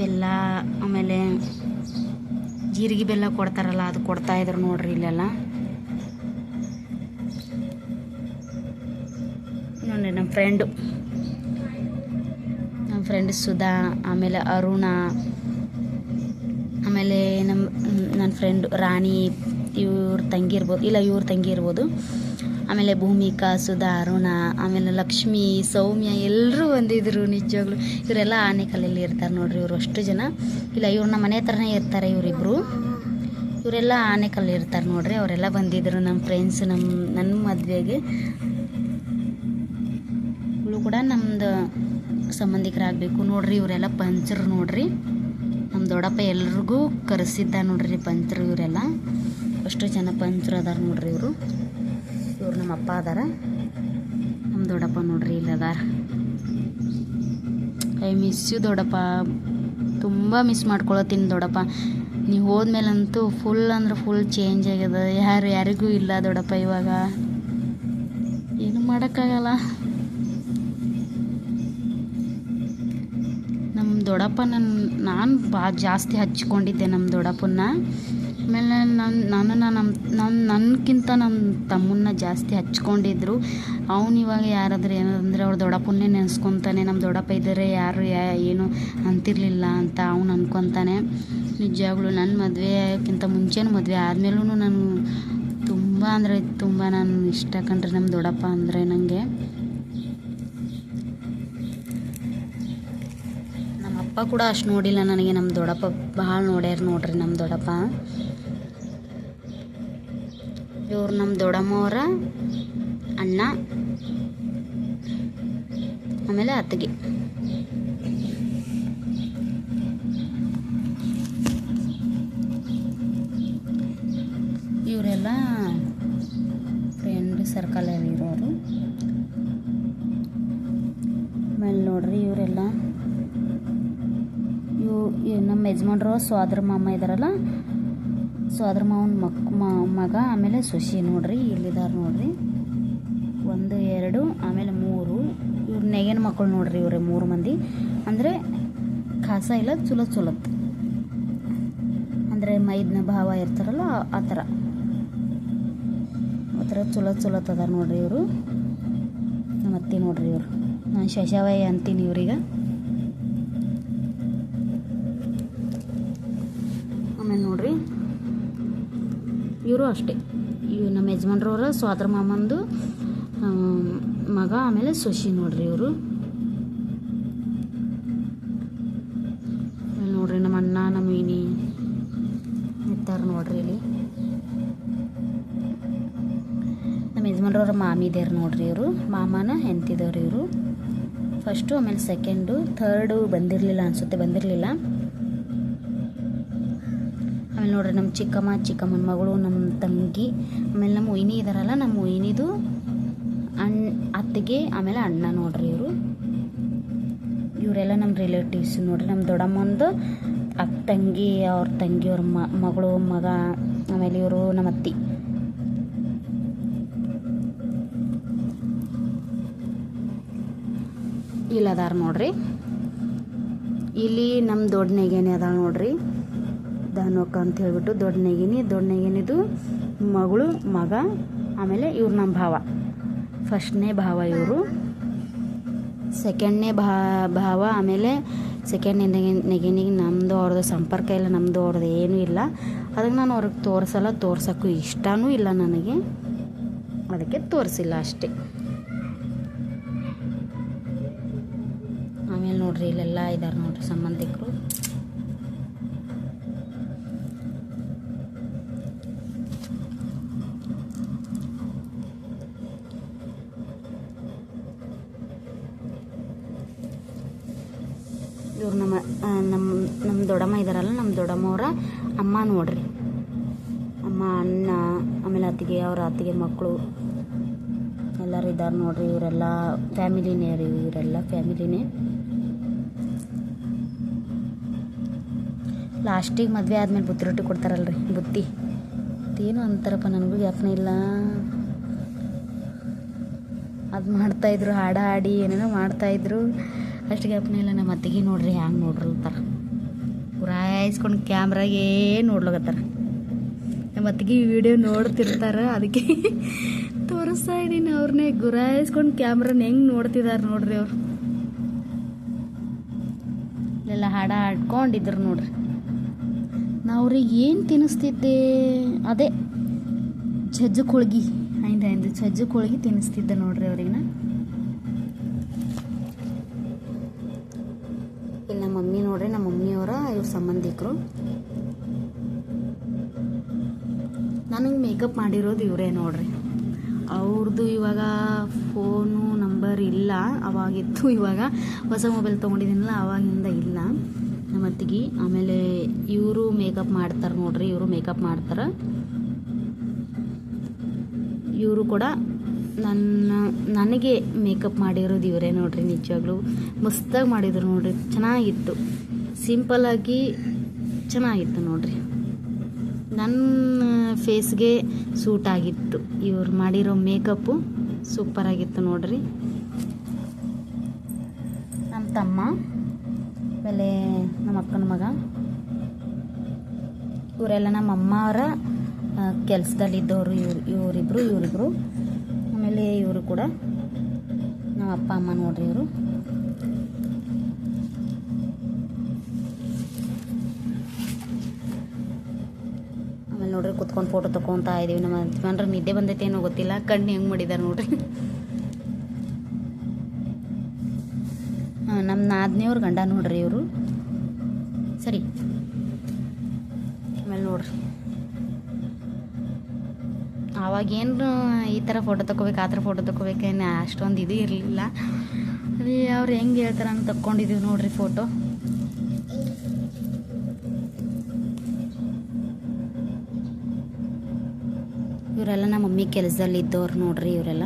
ಬೆಲ್ಲ, ಆಮೇಲೆ ಜೀರಿಗೆ ಬೆಲ್ಲ ಕೊಡ್ತಾರಲ್ಲ, ಅದು ಕೊಡ್ತಾ ಇದ್ರು ನೋಡ್ರಿ ಇಲ್ಲೆಲ್ಲ. ನೋಡ್ರಿ ನಮ್ಮ ಫ್ರೆಂಡು ಫ್ರೆಂಡ್ ಸುಧಾ, ಆಮೇಲೆ ಅರುಣ, ಆಮೇಲೆ ನಮ್ಮ ನನ್ನ ಫ್ರೆಂಡ್ ರಾಣಿ, ಇವ್ರ ತಂಗಿ ಇರ್ಬೋದು ಇಲ್ಲ ಇವ್ರ ತಂಗಿ ಇರ್ಬೋದು. ಆಮೇಲೆ ಭೂಮಿಕಾ, ಸುಧಾ, ಅರುಣ, ಆಮೇಲೆ ಲಕ್ಷ್ಮಿ, ಸೌಮ್ಯ ಎಲ್ಲರೂ ಬಂದಿದ್ರು ನಿಜವಾಗ್ಲು. ಇವರೆಲ್ಲ ಆನೆಕಲ್ಲಲ್ಲಿ ಇರ್ತಾರೆ ನೋಡ್ರಿ ಇವರು ಅಷ್ಟು ಜನ. ಇಲ್ಲ ಇವ್ರು ನಮ್ಮ ಮನೆ ಹತ್ರನೇ ಇರ್ತಾರೆ ಇವರಿಬ್ಬರು ಇವರೆಲ್ಲ ಆನೆಕಲ್ಲಿ ಇರ್ತಾರೆ ನೋಡ್ರಿ, ಅವರೆಲ್ಲ ಬಂದಿದ್ರು ನಮ್ಮ ಫ್ರೆಂಡ್ಸ್ ನಮ್ಮ ನನ್ನ ಮದುವೆಗೆ. ಇವಳು ಕೂಡ ನಮ್ದು ಸಂಬಂಧಿಕರಾಗಬೇಕು. ನೋಡ್ರಿ, ಇವರೆಲ್ಲ ಪಂಚರು ನೋಡ್ರಿ. ನಮ್ಮ ದೊಡ್ಡಪ್ಪ ಎಲ್ರಿಗೂ ಕರೆಸಿದ್ದ ನೋಡ್ರಿ ಪಂಚರು ಇವರೆಲ್ಲ. ಅಷ್ಟು ಜನ ಪಂಚರು ಅದಾರ ನೋಡ್ರಿ ಇವರು. ಇವ್ರು ನಮ್ಮ ಅಪ್ಪ ಅದಾರ. ನಮ್ಮ ದೊಡ್ಡಪ್ಪ ನೋಡ್ರಿ ಇಲ್ಲಿ ಅದಾರ. ಐ ಮಿಸ್ ಯು ದೊಡ್ಡಪ್ಪ. ತುಂಬ ಮಿಸ್ ಮಾಡ್ಕೊಳತ್ತೀನಿ ದೊಡ್ಡಪ್ಪ. ನೀವು ಹೋದ್ಮೇಲಂತೂ ಫುಲ್ ಅಂದ್ರೆ ಫುಲ್ ಚೇಂಜ್ ಆಗ್ಯದ. ಯಾರು ಯಾರಿಗೂ ಇಲ್ಲ ದೊಡ್ಡಪ್ಪ ಇವಾಗ. ಏನು ಮಾಡೋಕ್ಕಾಗಲ್ಲ. ನಮ್ಮ ದೊಡ್ಡಪ್ಪ ನಾನು ಭಾಳ ಜಾಸ್ತಿ ಹಚ್ಕೊಂಡಿದ್ದೆ ನಮ್ಮ ದೊಡ್ಡಪ್ಪನ್ನ. ಆಮೇಲೆ ನನ್ನ ನನ್ನನ್ನು ನಮ್ಮ ನನ್ನ ನನಗಿಂತ ನಮ್ಮ ತಮ್ಮನ್ನ ಜಾಸ್ತಿ ಹಚ್ಕೊಂಡಿದ್ರು. ಅವ್ನು ಇವಾಗ ಯಾರಾದರೂ ಏನಂದರೆ ಅವ್ರ ದೊಡ್ಡಪ್ಪನ್ನೇ ನೆನೆಸ್ಕೊತಾನೆ, ನಮ್ಮ ದೊಡ್ಡಪ್ಪ ಇದ್ದರೆ, ಯಾರು ಯಾ ಏನು ಅಂತಿರಲಿಲ್ಲ ಅಂತ ಅವ್ನು ಅನ್ಕೊತಾನೆ. ನಿಜವಾಗ್ಲೂ ನನ್ನ ಮದುವೆಕ್ಕಿಂತ ಮುಂಚೆನೂ ಮದುವೆ ಆದಮೇಲೂ ನಾನು ತುಂಬ ಅಂದರೆ ತುಂಬ ನಾನು ಇಷ್ಟ ಕಂಡ್ರೆ ನಮ್ಮ ದೊಡ್ಡಪ್ಪ ಅಂದರೆ ನನಗೆ ಅಪ್ಪ ಕೂಡ ಅಷ್ಟು ನೋಡಿಲ್ಲ ನನಗೆ. ನಮ್ಮ ದೊಡ್ಡಪ್ಪ ಭಾಳ ನೋಡ್ಯಾರ ನೋಡ್ರಿ ನಮ್ಮ ದೊಡ್ಡಪ್ಪ. ಇವ್ರು ನಮ್ಮ ದೊಡ್ಡಮ್ಮವರ ಅಣ್ಣ, ಆಮೇಲೆ ಅತ್ತಿಗೆ. ಸೋದರ ಮಾಮ ಇದಾರಲ್ಲ? ಸೋದರ ಮಾವನ ಮಕ್ ಮಗ, ಆಮೇಲೆ ಸೊಸಿ ನೋಡ್ರಿ ಇಲ್ಲಿದ್ದಾರೆ ನೋಡ್ರಿ. ಒಂದು, ಎರಡು, ಆಮೇಲೆ ಮೂರು. ಇವ್ರ ನೆಗೆನ ಮಕ್ಕಳು ನೋಡ್ರಿ ಇವ್ರೆ ಮೂರು ಮಂದಿ? ಅಂದರೆ ಖಾಸ ಇಲ್ಲ, ಚುಲತ್ ಚುಲತ್. ಅಂದರೆ ಮೈದ್ನ ಭಾವ ಇರ್ತಾರಲ್ಲ, ಆ ಥರ. ಆ ಥರ ಚುಲತ್ ಚುಲತ್ ಅದಾರ ನೋಡ್ರಿ ಇವರು. ನಮ್ಮ ಅತ್ತಿ ನೋಡ್ರಿ ಇವರು. ನಾನು ಶಶಾವಯ್ಯ ಅಂತೀನಿ ಇವ್ರಿಗೆ ಆಮೇಲೆ ನೋಡ್ರಿ ಅಷ್ಟೇ. ಇವು ನಮ್ಮ ಯಜಮಾನ್ರವ್ರ, ಸ್ವಾದ್ರ ಮಾಮಂದು ಮಗ, ಆಮೇಲೆ ಸೊಸಿ ನೋಡ್ರಿ ಇವರು. ನೋಡ್ರಿ ನಮ್ಮ ಅಣ್ಣ, ನಮ್ಮ ಇನಿ ಇರ್ತಾರ ನೋಡ್ರಿ ಇಲ್ಲಿ. ನಮ್ಮ ಯಜಮಾನ್ರವ್ರ ಮಾಮಿದೇರು ನೋಡ್ರಿ ಇವರು. ಮಾಮನ ಹೆಂಡ್ತಿದವ್ರು ಇವರು. ಫಸ್ಟು ಆಮೇಲೆ ಸೆಕೆಂಡು ಥರ್ಡು ಬಂದಿರಲಿಲ್ಲ ಅನಿಸುತ್ತೆ, ಬಂದಿರಲಿಲ್ಲ. ಆಮೇಲೆ ನೋಡ್ರಿ ನಮ್ಮ ಚಿಕ್ಕಮ್ಮ, ಚಿಕ್ಕಮ್ಮನ ಮಗಳು ನಮ್ಮ ತಂಗಿ, ಆಮೇಲೆ ನಮ್ಮ ಒಯ್ನಿ ಇದಾರಲ್ಲ ನಮ್ಮ ಒಯ್ನಿದು ಅಣ್ಣ ಅತ್ತಿಗೆ, ಆಮೇಲೆ ಅಣ್ಣ ನೋಡ್ರಿ ಇವರು. ಇವರೆಲ್ಲ ನಮ್ಮ ರಿಲೇಟಿವ್ಸ್ ನೋಡ್ರಿ ನಮ್ಮ ದೊಡ್ಡಮ್ಮಂದು ಅಕ್ಕ ತಂಗಿ, ಅವ್ರ ತಂಗಿಯವ್ರ ಮಗಳು, ಮಗ, ಆಮೇಲೆ ಇವರು ನಮ್ಮ ಅತ್ತಿ. ಇಲ್ಲದಾರ ನೋಡ್ರಿ. ಇಲ್ಲಿ ನಮ್ಮ ದೊಡ್ಡ ನೆಗೆನೆ ಅದಾಳ ನೋಡ್ರಿ. ದಾನೋಕ ಅಂತ ಹೇಳ್ಬಿಟ್ಟು ದೊಡ್ಡ ನೆಗಿನಿ, ದೊಡ್ಡ ನೆಗಿನಿದು ಮಗಳು, ಮಗ, ಆಮೇಲೆ ಇವ್ರು ನಮ್ಮ ಭಾವ. ಫಸ್ಟ್ನೇ ಭಾವ ಇವರು. ಸೆಕೆಂಡ್ನೇ ಭಾ, ಭಾವ ಆಮೇಲೆ ಸೆಕೆಂಡ್ ನೆಗಿನಿಗೆ ನಮ್ಮದು ಅವ್ರದ್ದು ಸಂಪರ್ಕ ಇಲ್ಲ ನಮ್ಮದು ಅವ್ರದ್ದು ಏನೂ ಇಲ್ಲ. ಅದಕ್ಕೆ ನಾನು ಅವ್ರಿಗೆ ತೋರಿಸಲ್ಲ, ತೋರ್ಸೋಕ್ಕೂ ಇಷ್ಟನೂ ಇಲ್ಲ ನನಗೆ. ಅದಕ್ಕೆ ತೋರಿಸಿಲ್ಲ ಅಷ್ಟೇ. ಆಮೇಲೆ ನೋಡ್ರಿ ಇಲ್ಲೆಲ್ಲ ಇದ್ದಾರೆ ನೋಡ್ರಿ ಸಂಬಂಧಿಕರು. ಇವ್ರು ನಮ್ಮ ನಮ್ಮ ನಮ್ಮ ದೊಡ್ಡಮ್ಮ ಇದ್ದಾರಲ್ಲ ನಮ್ಮ ದೊಡ್ಡಮ್ಮವ್ರ ಅಮ್ಮ ನೋಡ್ರಿ. ಅಮ್ಮ, ಅಣ್ಣ, ಆಮೇಲೆ ಅತ್ತಿಗೆ, ಅವ್ರ ಅತ್ತಿಗೆ ಮಕ್ಕಳು ಎಲ್ಲರೂ ಇದ್ದಾರೆ ನೋಡ್ರಿ, ಇವರೆಲ್ಲ ಫ್ಯಾಮಿಲಿನೇ ರೀ, ಇವರೆಲ್ಲ ಫ್ಯಾಮಿಲಿನೇ. ಲಾಸ್ಟಿಗೆ ಮದುವೆ ಆದಮೇಲೆ ಬುತ್ತಿ ರೊಟ್ಟಿ ಕೊಡ್ತಾರಲ್ರಿ, ಬುತ್ತಿ. ಏನು ಅಂತಾರಪ್ಪ, ನನಗೂ ಜ್ಞಾಪನ ಇಲ್ಲ. ಅದು ಮಾಡ್ತಾಯಿದ್ರು ಹಾಡು ಹಾಡಿ ಏನೇನೋ ಮಾಡ್ತಾಯಿದ್ರು ಅಷ್ಟು ಜ್ಞಾಪನ ಇಲ್ಲ, ನಮ್ಮ ಅತ್ತಿಗೆ ನೋಡ್ರಿ, ಹ್ಯಾಂಗೆ ನೋಡ್ರಲ್ತಾರ ಉರಾಯಿಸ್ಕೊಂಡು ಕ್ಯಾಮ್ರಾಗೇ ನೋಡ್ಲಕತ್ತಾರ. ನಮ್ಮ ಅತ್ತಿಗೆ ವಿಡಿಯೋ ನೋಡ್ತಿರ್ತಾರೆ, ಅದಕ್ಕೆ ತೋರಿಸ್ತಾ ಇದ್ದೀನಿ ಅವ್ರನ್ನೇ ಗುರಾಯಿಸ್ಕೊಂಡು ಕ್ಯಾಮ್ರಾನ ಹೆಂಗೆ ನೋಡ್ತಿದ್ದಾರೆ ನೋಡ್ರಿ ಅವ್ರು. ಇಲ್ಲೆಲ್ಲ ಹಾಡ ಹಾಡ್ಕೊಂಡಿದ್ರು ನೋಡ್ರಿ. ನಾ ಅವ್ರಿಗೆ ಏನು ತಿನ್ನಿಸ್ತಿದ್ದೆ ಅದೇ ಜಜ್ಜು ಕೊಳಗಿ. ಆಯ್ತು ಆಯ್ತು ಜಜ್ಜು ಕೊಳಗಿ ತಿನ್ನಿಸ್ತಿದ್ದೆ ನೋಡ್ರಿ ಅವ್ರಿಗೆ ನಾ ಇಲ್ಲಿ ನಮ್ಮ ಮಮ್ಮಿ ನೋಡ್ರಿ ನಮ್ಮ ಮಮ್ಮಿಯವರ ಇವ್ರ ಸಂಬಂಧಿಕರು ನನಗೆ ಮೇಕಪ್ ಮಾಡಿರೋದು ಇವರೇ ನೋಡ್ರಿ. ಅವ್ರದ್ದು ಇವಾಗ ಫೋನು ನಂಬರ್ ಇಲ್ಲ. ಅವಾಗಿತ್ತು ಇವಾಗ ಹೊಸ ಮೊಬೈಲ್ ತೊಗೊಂಡಿದ್ದೀನಲ್ಲ, ಅವಾಗಿಂದ ಇಲ್ಲ. ನಮ್ಮ ಅತ್ತಿಗೆ ಆಮೇಲೆ ಇವರು ಮೇಕಪ್ ಮಾಡ್ತಾರೆ ನೋಡ್ರಿ, ಇವರು ಮೇಕಪ್ ಮಾಡ್ತಾರೆ. ಇವರು ಕೂಡ ನನ್ನ, ನನಗೆ ಮೇಕಪ್ ಮಾಡಿರೋದು ಇವರೇ ನೋಡ್ರಿ ನಿಜವಾಗ್ಲೂ. ಮಸ್ತಾಗಿ ಮಾಡಿದ್ರು ನೋಡ್ರಿ, ಚೆನ್ನಾಗಿತ್ತು. ಸಿಂಪಲ್ಲಾಗಿ ಚೆನ್ನಾಗಿತ್ತು ನೋಡ್ರಿ. ನನ್ನ ಫೇಸ್ಗೆ ಸೂಟ್ ಆಗಿತ್ತು. ಇವ್ರು ಮಾಡಿರೋ ಮೇಕಪ್ಪು ಸೂಪರಾಗಿತ್ತು ನೋಡ್ರಿ. ನಮ್ಮ ತಮ್ಮ, ಆಮೇಲೆ ನಮ್ಮ ಅಕ್ಕನ ಮಗ. ಇವರೆಲ್ಲ ನಮ್ಮ ಅಮ್ಮ ಅವರ ಕೆಲಸದಲ್ಲಿದ್ದವರು ಇವ್ರು ಇವರಿಬ್ಬರು ಇವರಿಬ್ಬರು ಆಮೇಲೆ ಇವರು ಕೂಡ ನಮ್ಮ ಅಪ್ಪ, ಅಮ್ಮ ನೋಡ್ರಿ ಇವರು. ನೋಡ್ರಿ, ಕುತ್ಕೊಂಡು ಫೋಟೋ ತಗೊಂತ ಇದೀವಿ. ನಮ್ಮ ಯಜಮಾನ್ರ ನಿದ್ದೆ ಬಂದೈತೆ ಏನೋ ಗೊತ್ತಿಲ್ಲ. ಕಣ್ಣು ಹೆಂಗೆ ಮಾಡಿದ್ದಾರೆ ನೋಡ್ರಿ. ನಮ್ಮ ನಾದ್ನಿಯವ್ರ ಗಂಡ ನೋಡ್ರಿ ಇವರು. ಸರಿ. ಆಮೇಲೆ ನೋಡ್ರಿ. ಅವಾಗೇನು ಈ ಥರ ಫೋಟೋ ತಗೋಬೇಕು ಆ ಥರ ಫೋಟೋ ತಗೋಬೇಕೇನು ಅಷ್ಟೊಂದು ಇದು ಇರಲಿಲ್ಲ. ಅವ್ರು ಹೆಂಗೆ ಹೇಳ್ತಾರೆ ಅಂತ ತಕ್ಕೊಂಡಿದ್ದೀವಿ ನೋಡ್ರಿ ಫೋಟೋ ಮಮ್ಮಿ ಕೆಲಸದಲ್ಲಿ ಇದ್ದವ್ರು ನೋಡ್ರಿ ಇವರೆಲ್ಲ.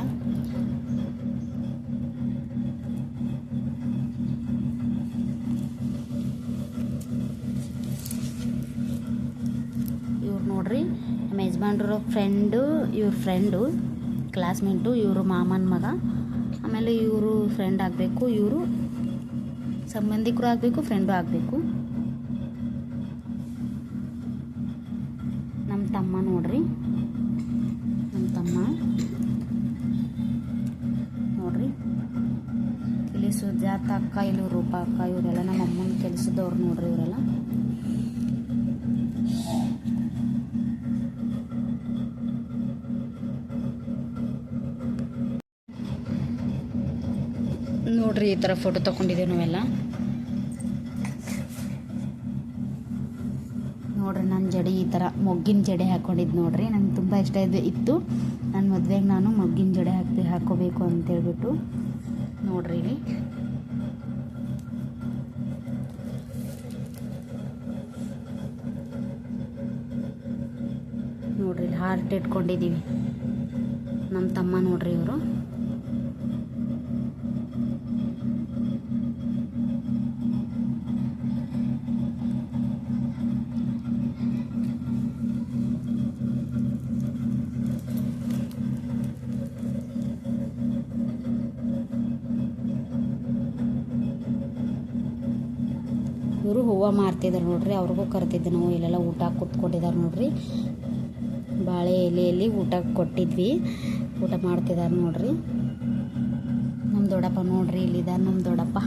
ಇವ್ರು ನೋಡ್ರಿ, ನಮ್ಮ ಯಜಮಾನ್ರ ಫ್ರೆಂಡು ಇವ್ರ ಫ್ರೆಂಡು ಕ್ಲಾಸ್ಮೇಟು ಇವರು ಮಾಮನ ಮಗ. ಆಮೇಲೆ ಇವರು ಫ್ರೆಂಡ್ ಆಗಬೇಕು, ಇವರು ಸಂಬಂಧಿಕರು ಆಗಬೇಕು ಫ್ರೆಂಡು ಆಗಬೇಕು. ಅಕ್ಕ ಇಲ್ಲಿ ರೂಪ ಅಕ್ಕ, ಇವರೆಲ್ಲ ನಮ್ಮ ಅಮ್ಮನ ಕೆಲಸದವ್ರು ನೋಡ್ರಿ ಇವರೆಲ್ಲ. ನೋಡ್ರಿ ಈ ಥರ ಫೋಟೋ ತಗೊಂಡಿದ್ದೀವಿ ನಾವೆಲ್ಲ. ನೋಡ್ರಿ ನನ್ನ ಜಡೆ ಈ ಥರ ಮೊಗ್ಗಿನ ಜಡೆ ಹಾಕ್ಕೊಂಡಿದ್ದು ನೋಡ್ರಿ. ನಂಗೆ ತುಂಬ ಇಷ್ಟ ಇದೆ ಇತ್ತು. ನನ್ನ ಮದುವೆಗೆ ನಾನು ಮೊಗ್ಗಿನ ಜಡೆ ಹಾಕ್ತಿ ಹಾಕೋಬೇಕು ಅಂತೇಳ್ಬಿಟ್ಟು ನೋಡ್ರಿ ಇಲ್ಲಿ. ಹಾರ್ಟ್ ಇಟ್ಕೊಂಡಿದ್ದೀವಿ ನಮ್ಮ ತಮ್ಮ ನೋಡ್ರಿ ಇವರು. ಇವರು ಹೂವು ಮಾರ್ತಿದ್ದಾರೆ ನೋಡ್ರಿ, ಅವ್ರಿಗೂ ಕರೆದಿದ್ದೆ ನಾವು, ಇಲ್ಲೆಲ್ಲ ಊಟ ಕುತ್ಕೊಂಡಿದ್ದಾರೆ ನೋಡ್ರಿ. ಬಾಳೆ ಎಲೆಯಲ್ಲಿ ಊಟ ಕೊಟ್ಟಿದ್ವಿ. ಊಟ ಮಾಡ್ತಿದ್ದಾರೆ ನೋಡ್ರಿ. ನಮ್ಮ ದೊಡ್ಡಪ್ಪ ನೋಡ್ರಿ ಇಲ್ಲಿದ್ದಾರೆ ನಮ್ಮ ದೊಡ್ಡಪ್ಪ.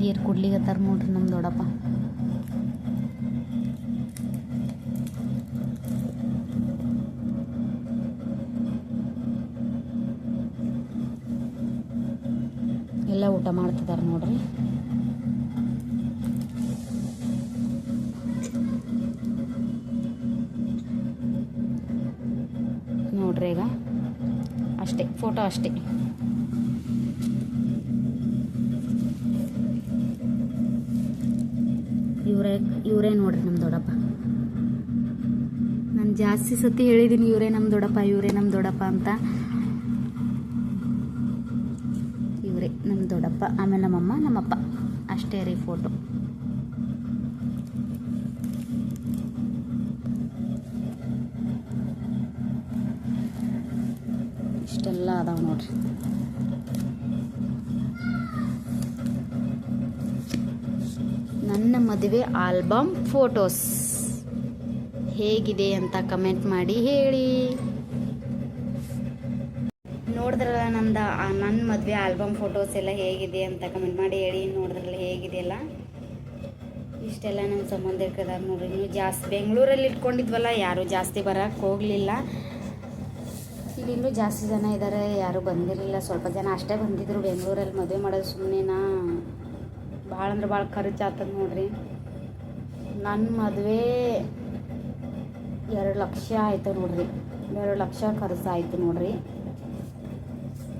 ನೀರು ಕುಡ್ಲಿಗತ್ತಾರ ನೋಡ್ರಿ ನಮ್ಮ ದೊಡ್ಡಪ್ಪ. ಎಲ್ಲ ಊಟ ಮಾಡ್ತಿದ್ದಾರೆ ನೋಡ್ರಿ. ಫೋಟೋ ಅಷ್ಟೇ. ಇವರೇ ಇವರೇ ನೋಡ್ರಿ ನಮ್ಮ ದೊಡ್ಡಪ್ಪ. ನಾನು ಜಾಸ್ತಿ ಸತಿ ಹೇಳಿದ್ದೀನಿ ಇವರೇ ನಮ್ಮ ದೊಡ್ಡಪ್ಪ, ಇವರೇ ನಮ್ಮ ದೊಡ್ಡಪ್ಪ ಅಂತ. ಇವರೇ ನಮ್ಮ ದೊಡ್ಡಪ್ಪ, ಆಮೇಲೆ ನಮ್ಮಮ್ಮ, ನಮ್ಮಪ್ಪ. ಅಷ್ಟೇ ರೀ ಫೋಟೋ ಇಷ್ಟೆಲ್ಲ ಅದಾವ ನೋಡ್ರಿ. ನನ್ನ ಮದುವೆ ಆಲ್ಬಮ್ ಫೋಟೋಸ್. ಹೇಗಿದೆ ಅಂತ ಕಮೆಂಟ್ ಮಾಡಿ ಹೇಳಿ. ನೋಡಿದ್ರಲ್ಲ ನಂದ ನನ್ನ ಮದುವೆ ಆಲ್ಬಮ್ ಫೋಟೋಸ್ ಎಲ್ಲ ಹೇಗಿದೆ ಅಂತ ಕಮೆಂಟ್ ಮಾಡಿ ಹೇಳಿ, ನೋಡಿದ್ರಲ್ಲ ಹೇಗಿದೆಯಲ್ಲ ಇಷ್ಟೆಲ್ಲ ನಮ್ಮ ಸಂಬಂಧಿಕರ ನೋಡ್ರಿ. ನೀವು ಜಾಸ್ತಿ ಬೆಂಗಳೂರಲ್ಲಿ ಇಟ್ಕೊಂಡಿದ್ವಲ್ಲ ಯಾರೂ ಜಾಸ್ತಿ ಬರೋಕ್ಕೆ ಹೋಗಲಿಲ್ಲ. ಇಲ್ಲಿ ಇನ್ನೂ ಜಾಸ್ತಿ ಜನ ಇದ್ದಾರೆ ಯಾರೂ ಬಂದಿರಲಿಲ್ಲ. ಸ್ವಲ್ಪ ಜನ ಅಷ್ಟೇ ಬಂದಿದ್ರು. ಬೆಂಗಳೂರಲ್ಲಿ ಮದುವೆ ಮಾಡೋದು ಸುಮ್ಮನೆನಾ ಭಾಳ ಅಂದ್ರೆ ಭಾಳ ಖರ್ಚು ಆಗ್ತದ ನೋಡ್ರಿ. ನನ್ನ ಮದುವೆ ಎರಡು ಲಕ್ಷ ಆಯಿತು ನೋಡ್ರಿ. ಎರಡು ಲಕ್ಷ ಖರ್ಚು ಆಯಿತು ನೋಡ್ರಿ.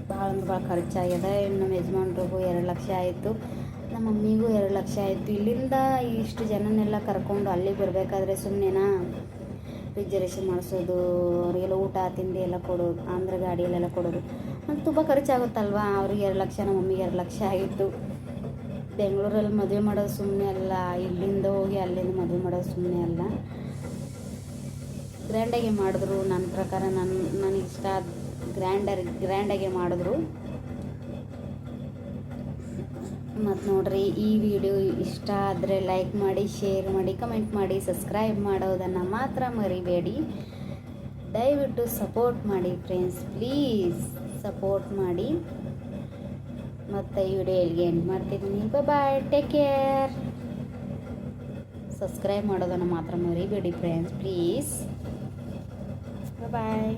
ಭಾಳ ಅಂದ್ರೆ ಭಾಳ ಖರ್ಚಾಗ್ಯದ ಇನ್ನು ನಮ್ಮ ಯಜಮಾನ್ರಿಗೂ ಎರಡು ಲಕ್ಷ ಆಯಿತು. ನಮ್ಮ ಮಮ್ಮಿಗೂ ಎರಡು ಲಕ್ಷ ಆಯಿತು. ಇಲ್ಲಿಂದ ಇಷ್ಟು ಜನನೆಲ್ಲ ಕರ್ಕೊಂಡು ಅಲ್ಲಿಗೆ ಬರಬೇಕಾದ್ರೆ ಸುಮ್ಮನೆನಾ ರಿಸರ್ವೇಷನ್ ಮಾಡಿಸೋದು, ಅವರಿಗೆಲ್ಲ ಊಟ, ತಿಂಡಿ ಎಲ್ಲ ಕೊಡೋದು, ಆಂಧ್ರ ಗಾಡಿಯಲ್ಲೆಲ್ಲ ಕೊಡೋದು. ಅದು ತುಂಬ ಖರ್ಚಾಗುತ್ತಲ್ವಾ? ಅವ್ರಿಗೆ ಎರಡು ಲಕ್ಷ, ನಮ್ಮ ಮಮ್ಮಿಗೆ ಎರಡು ಲಕ್ಷ ಆಗಿತ್ತು. ಬೆಂಗಳೂರಲ್ಲಿ ಮದುವೆ ಮಾಡೋದು ಸುಮ್ಮನೆ ಅಲ್ಲ, ಇಲ್ಲಿಂದ ಹೋಗಿ ಅಲ್ಲಿಂದ ಮದುವೆ ಮಾಡೋದು ಸುಮ್ಮನೆ ಅಲ್ಲ. ಗ್ರ್ಯಾಂಡಾಗೆ ಮಾಡಿದ್ರು, ನನ್ನ ಪ್ರಕಾರ ನನ್ನ ನನಗಿಷ್ಟ ಗ್ರ್ಯಾಂಡರ್ ಗ್ರ್ಯಾಂಡಾಗೆ ಮಾಡಿದ್ರು. ಮತ್ತು ನೋಡ್ರಿ, ಈ ವಿಡಿಯೋ ಇಷ್ಟ ಆದರೆ ಲೈಕ್ ಮಾಡಿ ಶೇರ್ ಮಾಡಿ ಕಮೆಂಟ್ ಮಾಡಿ ಸಬ್ಸ್ಕ್ರೈಬ್ ಮಾಡೋದನ್ನು ಮಾತ್ರ ಮರಿಬೇಡಿ. ದಯವಿಟ್ಟು ಸಪೋರ್ಟ್ ಮಾಡಿ ಫ್ರೆಂಡ್ಸ್ ಪ್ಲೀಸ್ ಸಪೋರ್ಟ್ ಮಾಡಿ. ಮತ್ತು ಈ ವಿಡಿಯೋ ಎಲ್ಲಿಗೆ ಎಂಡ್ ಮಾಡ್ತಿದ್ದೀನಿ. ಬಾಯ್ ಟೇಕ್ ಕೇರ್ ಸಬ್ಸ್ಕ್ರೈಬ್ ಮಾಡೋದನ್ನು ಮಾತ್ರ ಮರಿಬೇಡಿ ಫ್ರೆಂಡ್ಸ್ ಪ್ಲೀಸ್ ಬಾಯ್